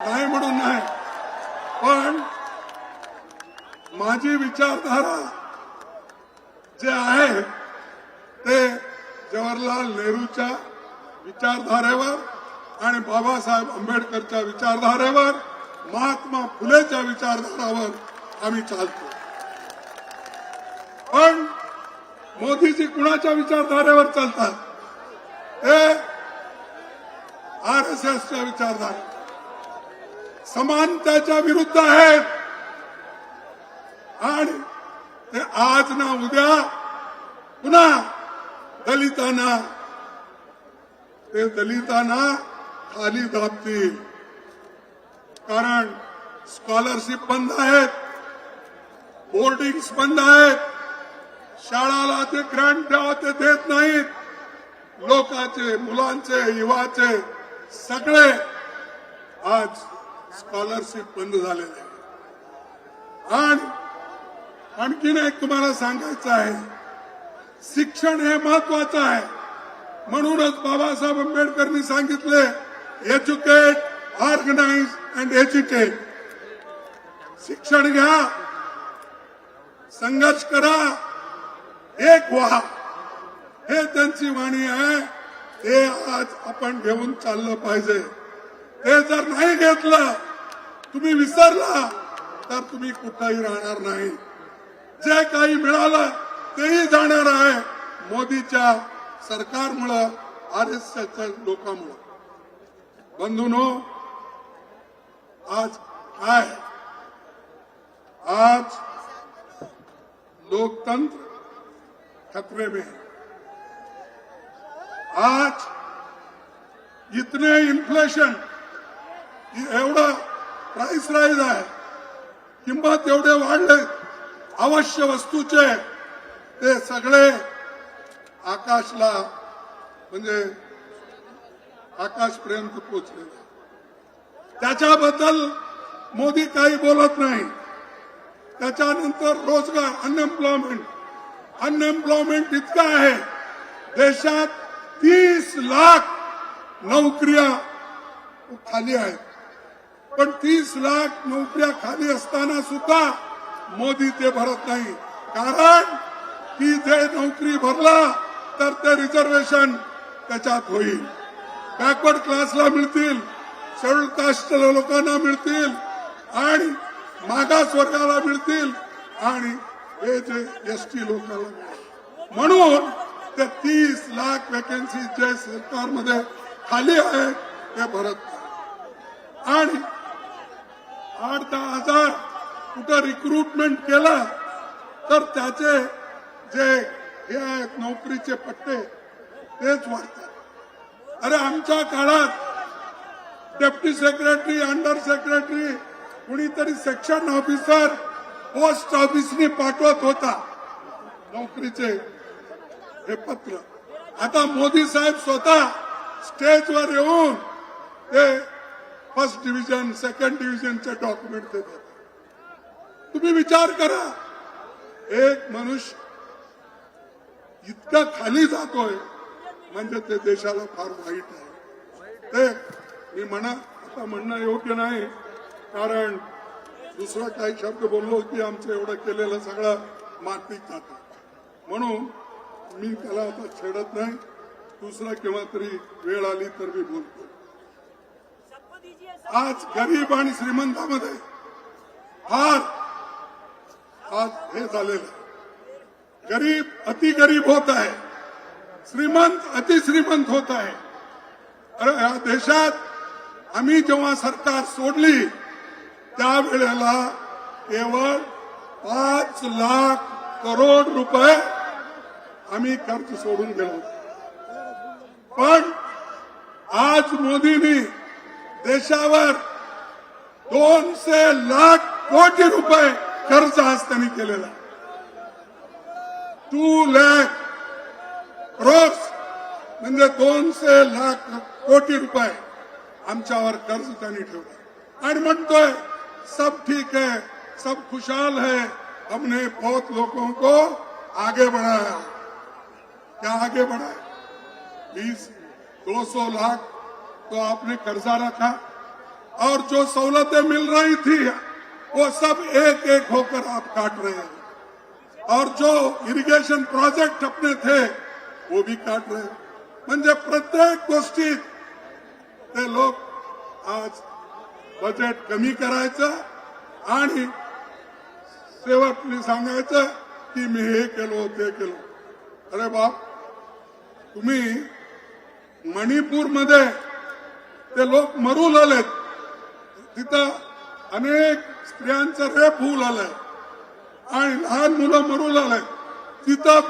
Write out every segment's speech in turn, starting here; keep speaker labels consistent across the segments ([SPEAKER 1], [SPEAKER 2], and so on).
[SPEAKER 1] नाही म्हणून नाही. पण माझी विचारधारा जे आहे ते जवाहरलाल नेहरूच्या विचारधारेवर आणि बाबासाहेब आंबेडकरच्या विचारधारेवर महात्मा फुलेच्या विचारधारावर आम्ही चालतो. पण मोदीजी कुणाच्या विचारधारेवर चालतात? ते आर एस एसच्या विचारधारे समानतेच्या विरुद्ध आहेत. आणि ते आज ना उद्या पुन्हा दलितांना ते दलितांना खाली दाबतील. कारण स्कॉलरशिप बंद आहेत. बोर्डिंग्स बंद आहेत. शाळाला ते ग्रँड द्यावं ते देत नाहीत. लोकांचे मुलांचे युवाचे सगळे आज स्कॉलरशिप बंद झालेले आहेत आणि आणखीन एक तुम्हाला सांगायचं आहे शिक्षण हे महत्वाचं आहे. म्हणूनच बाबासाहेब आंबेडकरनी सांगितले एज्युकेट ऑर्गनाइज अँड एज्युकेट शिक्षण घ्या संघर्ष करा एक व्हा. हे त्यांची वाणी आहे ते आज आपण घेऊन चाललं पाहिजे. ते जर नाही घेतलं तुम्ही विसरला तर तुम्ही कुठंही राहणार नाही. जे काही मिळालं तेही जाणार आहे. मोदीच्या सरकारमुळं आर एस एसच्या लोकांमुळं. बंधूनो आज काय? आज लोकतंत्र खतरे में है. आज इतने इन्फ्लेशन एवढं प्राइस राईज आहे. किंमत एवढे वाढले. अवश्य वस्तूचे ते सगळे आकाशला म्हणजे आकाशपर्यंत पोचले त्याच्याबद्दल मोदी काही बोलत नाही. त्याच्यानंतर रोजगार अनएम्प्लॉयमेंट अनएम्प्लॉयमेंट इतकं आहे. देशात तीस लाख नोकऱ्या खाली आहेत. पण तीस लाख नोकऱ्या खाली असताना सुद्धा मोदी ते भरत नाही. कारण की जे नोकरी भरला तर ते रिझर्वेशन त्याच्यात होईल. बॅकवर्ड क्लासला मिळतील शेड्यूल कास्ट लोकांना मिळतील आणि मागास वर्गाला मिळतील आणि हे जे एस टी लोकांना म्हणून ते तीस लाख वॅकन्सी जे सरकारमध्ये खाली आहेत ते भरत आणि आठ दहा हजार कुठं रिक्रुटमेंट केलं तर त्याचे जे हे आहेत नोकरीचे पट्टे तेच वाढतात. अरे आमच्या काळात डेप्टी सेक्रेटरी अंडर सेक्रेटरी कुणीतरी सेक्शन ऑफिसर पोस्ट ऑफिसने पाठवत होता नोकरीचे हे पत्र. आता मोदी साहेब स्वतः स्टेजवर येऊन ते फर्स्ट डिव्हिजन सेकंड डिव्हिजनचे डॉक्युमेंट देतात. तुम्ही विचार करा. एक मनुष्य इतका खाली जातोय म्हणजे ते देशाला फार वाईट आहे. ते मी म्हणा आता म्हणणं योग्य नाही कारण दुसरा काही शब्द बोललो की आमचं एवढं केलेलं सगळं मातीत जातं. म्हणून मी त्याला आता छेडत नाही. दुसरा केव्हा तरी वेळ आली तर मी बोलतो. आज गरीब आणि श्रीमंतामध्ये फार आज हे झालेलं आहे. गरीब अति गरीब होत आहे. श्रीमंत अतिश्रीमंत होत आहे. अरे या देशात आम्ही जेव्हा सरकार सोडली त्यावेळेला केवळ पाच लाख करोड रुपये आम्ही कर्ज सोडून गेलो पण आज मोदींनी देशावर दोनशे लाख कोटी रुपये कर्ज आज त्यांनी केलेला. टू लॅक क्रोर्स म्हणजे दोनशे लाख कोटी रुपये आमच्यावर कर्ज त्यांनी ठेवलं. आणि म्हणतोय, सब ठीक है, सब खुशहाल है, हमने बहुत लोगों को आगे बढ़ाया. क्या आगे बढ़ाया? बीस, दो सौ लाख तो आपने कर्जा रखा और जो सहूलतें मिल रही थी वो सब एक एक होकर आप काट रहे हैं। और जो इरिगेशन प्रोजेक्ट अपने थे वो भी काट रहे हैं। म्हणजे प्रत्येक गोष्टीत ते लोक आज बजेट कमी करायचं आणि सेवकनी सांगायचं की मी हे केलो ते केलो. अरे बाप तुम्ही मणिपूरमध्ये ते लोक मरू आलेत. तिथं अनेक स्त्रियांचं रेप होऊ आलंय. आणि लहान मुलं मरू लागले तिथं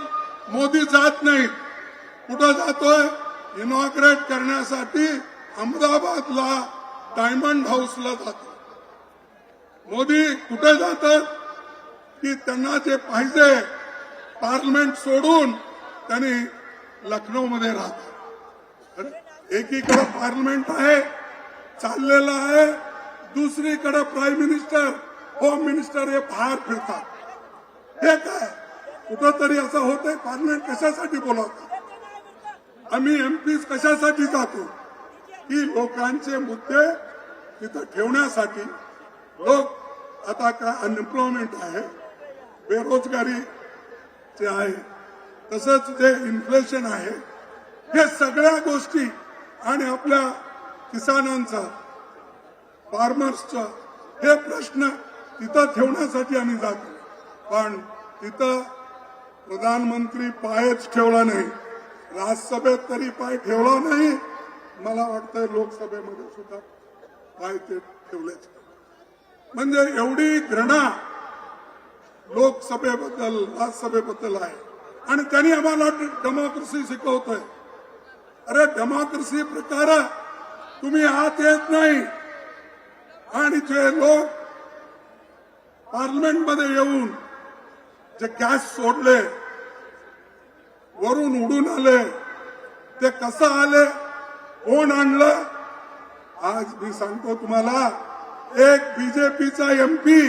[SPEAKER 1] मोदी जात नाही कुठं जातोय? इनॉग्रेट करण्यासाठी अहमदाबादला डायमंड हाऊसला जातो मोदी कुठे जातात? की त्यांना जे पाहिजे पार्लमेंट सोडून त्यांनी लखनौमध्ये राहतात. एकीकडे पार्लमेंट आहे चाललेलं आहे दुसरीकडे प्राईम मिनिस्टर होम मिनिस्टर हे बाहेर फिरतात. हे काय? कुठंतरी असं होतंय पार्लमेंट कशासाठी बोलावतात? आम्ही एमपीज कशासाठी जातो? की लोकांचे मुद्दे तिथं ठेवण्यासाठी. लोक आता काय अनएम्प्लॉयमेंट आहे बेरोजगारी जे आहे तसंच जे इन्फ्लेशन आहे हे सगळ्या गोष्टी आणि आपल्या किसानांचा फार्मर्सचा हे प्रश्न तिथं ठेवण्यासाठी आम्ही जातो. पण तिथं प्रधानमंत्री पायच ठेवला नाही. राज्यसभेत तरी पाय ठेवला नाही. मला वाटतं लोकसभेमध्ये सुद्धा पाय ते ठेवलेच म्हणजे एवढी घृणा लोकसभेबद्दल राज्यसभेबद्दल आहे. आणि त्यांनी आम्हाला डेमोक्रेसी शिकवतोय. अरे डेमोक्रेसी प्रकार तुम्ही आत येत नाही। आणि जे लोक पार्लमेंटमध्ये येऊन जे गॅस सोडले वरून उडून आले ते कसं आले कोण आणलं? आज मी सांगतो तुम्हाला एक बीजेपीचा एमपी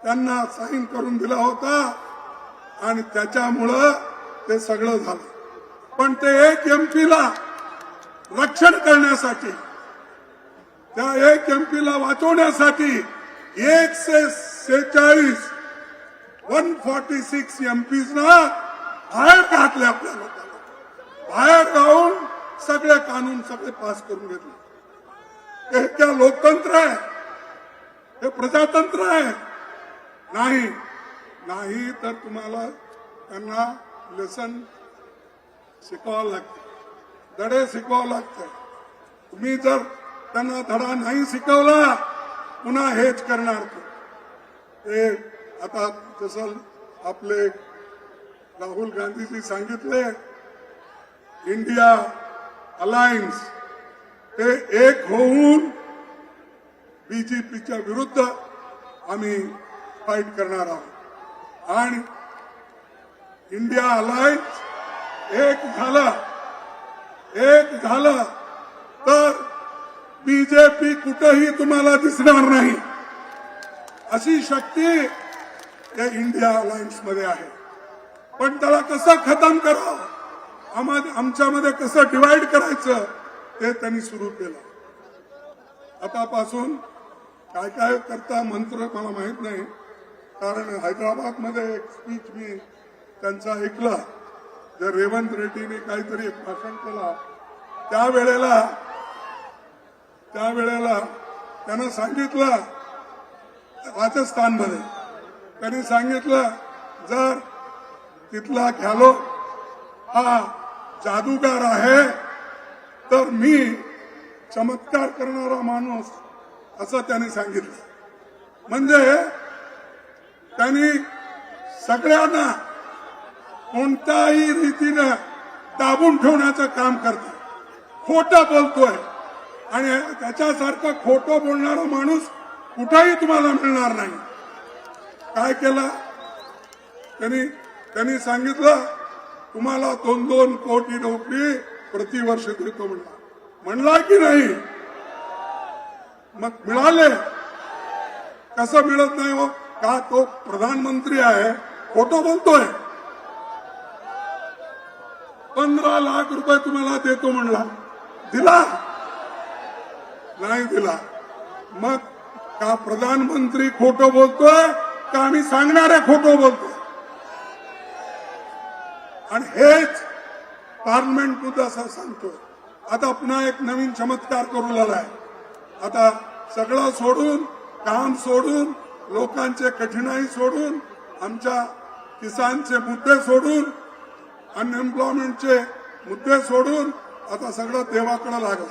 [SPEAKER 1] त्यांना साईन करून दिला होता आणि त्याच्यामुळं ते सगळं झालं. पण ते एक एमपीला रक्षण करण्यासाठी त्या एक एमपीला वाचवण्यासाठी एकशे सेहेचाळीस वन फॉर्टी सिक्स एमपीजना बाहेर घातले आपल्या लोकांना. बाहेर जाऊन सगळे कानून सगळे पास करून घेतले. हे त्या लोकतंत्र आहे. हे प्रजातंत्र आहे. नाही नाही तर तुम्हाला त्यांना लेसन शिकवावं लागतं. धडे शिकवावं लागतं. तुम्ही जर त्यांना धडा नाही शिकवला पुन्हा हेच करणार ते. आता जसं आपले राहुल गांधीजी सांगितले इंडिया अलायन्स ते एक होऊन बीजेपीच्या विरुद्ध आम्ही फाईट करणार आहोत. आणि इंडिया अलायन्स एक झालं. एक झालं. तर बीजेपी कुठेही तुम्हाला दिसणार नाही. अशी शक्ती या इंडिया अलायन्समध्ये आहे. पण त्याला कसं खतम करावं? आम्हा- आमच्यामध्ये कसं डिवाइड करायचं? ते त्यांनी सुरू केलं. आतापासून काय काय करता मंत्र मला माहीत नाही. कारण हैदराबादमध्ये एक स्पीच मी त्यांचा ऐकला. जे रेवंत रेड्डीने काहीतरी एक भाषण केला त्यावेळेला त्यावेळेला त्यानं सांगितलं राजस्थानमध्ये त्यांनी सांगितलं जर तिथला घ्यालो हा जादूगार आहे तर मी चमत्कार करणारा माणूस असं त्यांनी सांगितलं. म्हणजे त्यांनी सगळ्यांना कोणत्याही रीतीनं दाबून ठेवण्याचं काम करते खोटं बोलतोय. आणि त्याच्यासारखं खोटं बोलणारा माणूस कुठेही तुम्हाला मिळणार नाही. काय केलं? त्यांनी त्यांनी सांगितलं तुम्हाला दोन दोन कोटी नोकरी प्रतिवर्ष देतो म्हणला. म्हणला की नाही? मग मिळाले. कसं मिळत नाही हो? का तो प्रधानमंत्री आहे? खोटं बोलतोय. पंधरा लाख रुपये तुम्हाला देतो म्हणला. दिला? नाही दिला. मग का प्रधानमंत्री खोटं बोलतोय? का आम्ही सांगणारे खोटं बोलतोय? आणि हेच पार्लमेंट मुद्दा असं सांगतोय. आता पुन्हा एक नवीन चमत्कार करू लागलाय. आता सगळं सोडून काम सोडून लोकांचे कठीणाई सोडून आमच्या किसानचे मुद्दे सोडून अनएम्प्लॉयमेंटचे मुद्दे सोडून आता सगळं देवाकडे लागलं.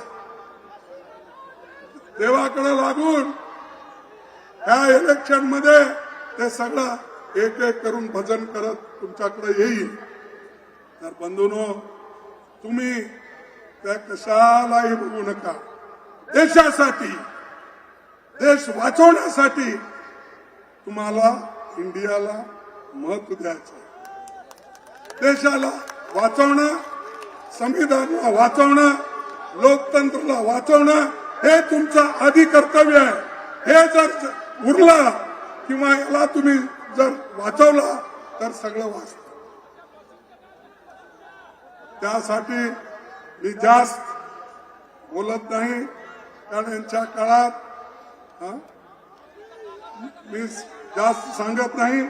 [SPEAKER 1] देवाकडे लागून ह्या इलेक्शनमध्ये ते सगळं एक एक करून भजन करत तुमच्याकडे येईल. तर बंधूनो तुम्ही त्या कशालाही बघू नका. देशासाठी देश वाचवण्यासाठी तुम्हाला इंडियाला महत्त्व द्यायचं देशाला वाचवणं संविधानाला वाचवणं लोकतंत्राला वाचवणं हे तुमचं आधी कर्तव्य आहे. हे जर उरलं किंवा याला तुम्ही जर वाचवला तर सगळं वाचत. त्यासाठी मी जास्त बोलत नाही. कारण यांच्या काळात मी जास्त सांगत नाही.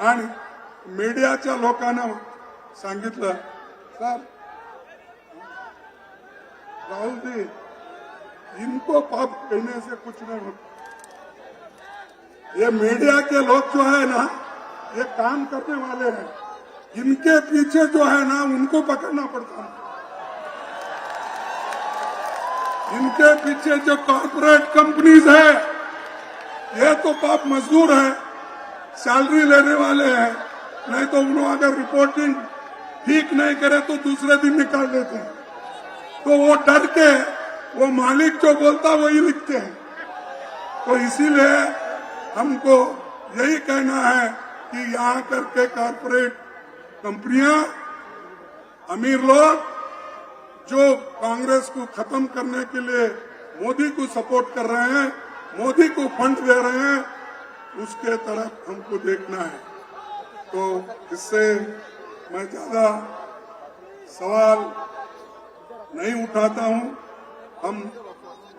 [SPEAKER 1] आणि मीडियाच्या लोकांना सांगितलं सर, राहुल जी, इनको पाप कहने से कुछ नहीं होता। ये मीडिया के लोग जो है ना, ये काम करने वाले हैं। इनके पीछे जो है ना, उनको पकड़ना पड़ता है। इनके पीछे जो कॉर्पोरेट कंपनीज़ है, ये तो पाप मजदूर है सैलरी लेने वाले हैं। नहीं तो उन्होंने अगर रिपोर्टिंग ठीक नहीं करे तो दूसरे दिन निकाल देते हैं। तो वो डर के, वो मालिक जो बोलता वही लिखते हैं। तो इसीलिए हमको यही कहना है कि यहाँ करके कारपोरेट कंपनियाँ, अमीर लोग, जो कांग्रेस को खत्म करने के लिए मोदी को सपोर्ट कर रहे हैं, मोदी को फंड दे रहे हैं, उसके तरफ़ हमको देखना है। तो इससे मैं ज़्यादा सवाल नहीं उठाता हूँ। हम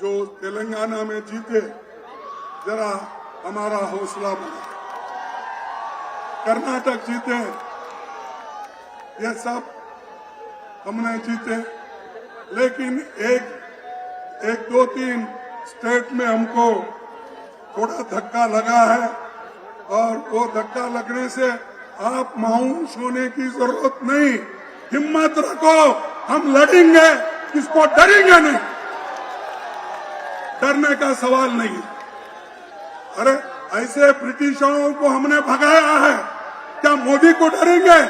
[SPEAKER 1] जो तेलंगाना में जीते, जरा हमारा हौसला बना कर्नाटक जीते, ये सब हमने जीते, लेकिन एक एक दो तीन स्टेट में हमको थोड़ा धक्का लगा है, और वो धक्का लगने से आप मायूस होने की ज़रूरत नहीं। हिम्मत रखो, हम लड़ेंगे, इसको डरेंगे नहीं। डरने का सवाल नहीं अरे, ऐसे ब्रिटिशों को हमने भगाया है। क्या मोदी को डरेंगे?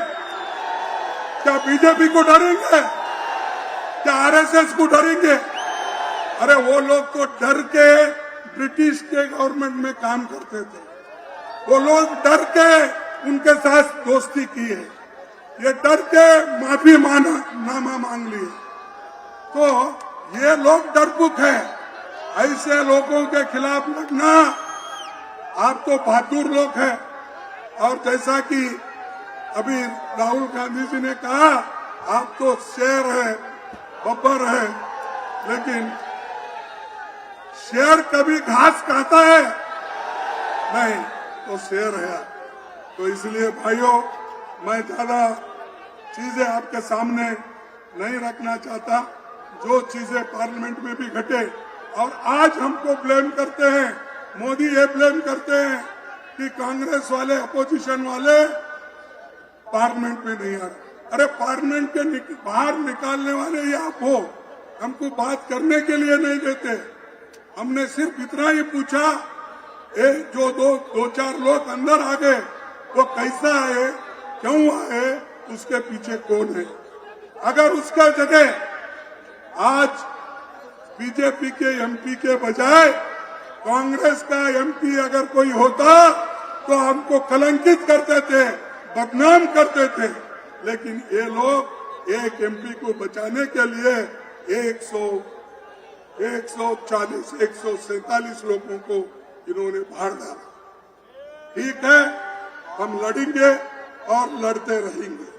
[SPEAKER 1] क्या बीजेपी को डरेंगे? क्या आरएसएस को डरेंगे? अरे, वो लोग तो डर के ब्रिटिश के गवर्नमेंट में काम करते थे। वो लोग डर के उनके साथ दोस्ती की है। ये डर के माफ़ी माना, नामा मांग लिए। तो ये लोग डरपुक है। ऐसे लोगों के खिलाफ लड़ना आप तो बहादुर लोग हैं। और जैसा कि अभी राहुल गांधी जी ने कहा, आप तो शेर है, बब्बर है। लेकिन शेर कभी घास खाता है? नहीं तो शेर है। तो इसलिए भाइयों मैं ज़्यादा चीज़ें आपके सामने नहीं रखना चाहता। जो चीज़ें पार्लियामेंट में भी घटे और आज हमको ब्लेम करते हैं मोदी ये ब्लेम करते हैं कि कांग्रेस वाले अपोजिशन वाले पार्लियामेंट में नहीं आ रहे। अरे पार्लियामेंट के निक, बाहर निकालने वाले ये आप हो। हमको बात करने के लिए नहीं देते। हमने सिर्फ़ इतना ही पूछा ए, जो दो दो चार लोग अंदर आ गए वो कैसा आए क्यों आए उसके पीछे कौन है? अगर उसका जगह आज बीजेपी के एमपी के बजाय कांग्रेस का एमपी अगर कोई होता तो हमको कलंकित करते थे, बदनाम करते थे। लेकिन ये लोग एक एमपी को बचाने के लिए 100 140 147 लोगों को इन्होंने भाड़ डाला। ठीक है? हम लड़ेंगे और लड़ते रहेंगे।